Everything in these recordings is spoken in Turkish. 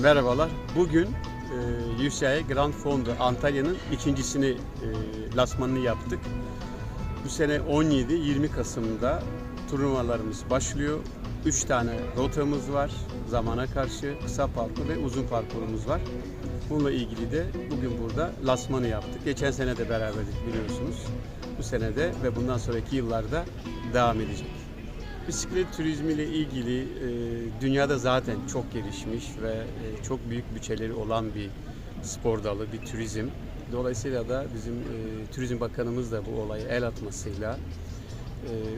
merhabalar. Bugün e, UCI Grand Fondo Antalya'nın ikincisini e, lasmanını yaptık. Bu sene 17-20 Kasım'da turnuvalarımız başlıyor. 3 tane rotamız var. Zamana karşı kısa parkur ve uzun parkurumuz var. Bununla ilgili de bugün burada lasmanı yaptık. Geçen sene de beraberdik biliyorsunuz. Bu sene de ve bundan sonraki yıllarda devam edecek. Bisiklet turizmi ile ilgili e, dünyada zaten çok gelişmiş ve e, çok büyük bütçeleri olan bir spor dalı, bir turizm. Dolayısıyla da bizim e, Turizm Bakanımız da bu olaya el atmasıyla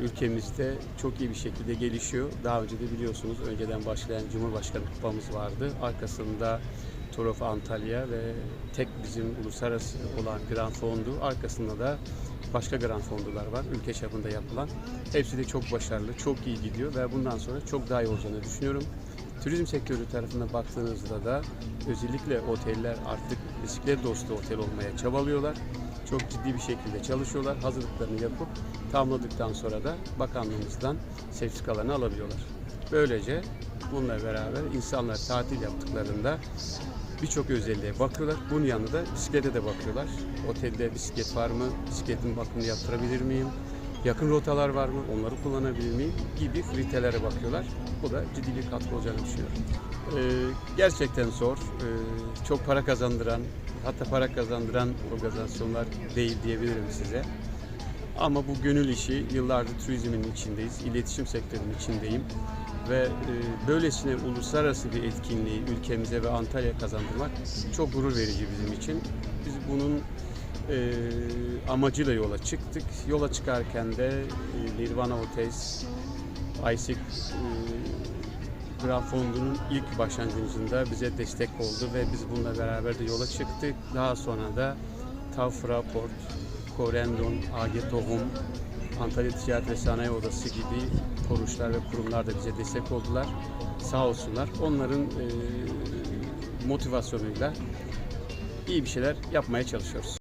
ülkemizde çok iyi bir şekilde gelişiyor. Daha önce de biliyorsunuz önceden başlayan Cumhurbaşkanı kupamız vardı. Arkasında Tour of Antalya ve tek bizim uluslararası olan Grand Fondu. Arkasında da başka Grand Fondular var ülke çapında yapılan. Hepsi de çok başarılı, çok iyi gidiyor ve bundan sonra çok daha iyi olacağını düşünüyorum. Turizm sektörü tarafına baktığınızda da özellikle oteller artık bisiklet dostu otel olmaya çabalıyorlar. Çok ciddi bir şekilde çalışıyorlar. Hazırlıklarını yapıp tamamladıktan sonra da bakanlığımızdan sertifikalarını alabiliyorlar. Böylece bununla beraber insanlar tatil yaptıklarında birçok özelliğe bakıyorlar. Bunun yanında da bisiklete de bakıyorlar. Otelde bisiklet var mı? Bisikletin bakımını yaptırabilir miyim? Yakın rotalar var mı? Onları kullanabilir miyim? Gibi kriterlere bakıyorlar. Bu da ciddi bir katkı olacağını düşünüyorum. Ee, gerçekten zor. Ee, çok para kazandıran, hatta para kazandıran organizasyonlar değil diyebilirim size. Ama bu gönül işi, yıllardır turizmin içindeyiz, iletişim sektörünün içindeyim ve e, böylesine uluslararası bir etkinliği ülkemize ve Antalya kazandırmak çok gurur verici bizim için. Biz bunun e, amacıyla yola çıktık. Yola çıkarken de e, Nirvana Hotels, ISIC e, Grand Fondu'nun ilk başlangıcında bize destek oldu ve biz bununla beraber de yola çıktık. Daha sonra da TAV Fraport, Corendon, AG Tohum, Antalya Ticaret ve Sanayi Odası gibi kuruluşlar ve kurumlar da bize destek oldular. Sağ olsunlar. Onların e, motivasyonuyla iyi bir şeyler yapmaya çalışıyoruz.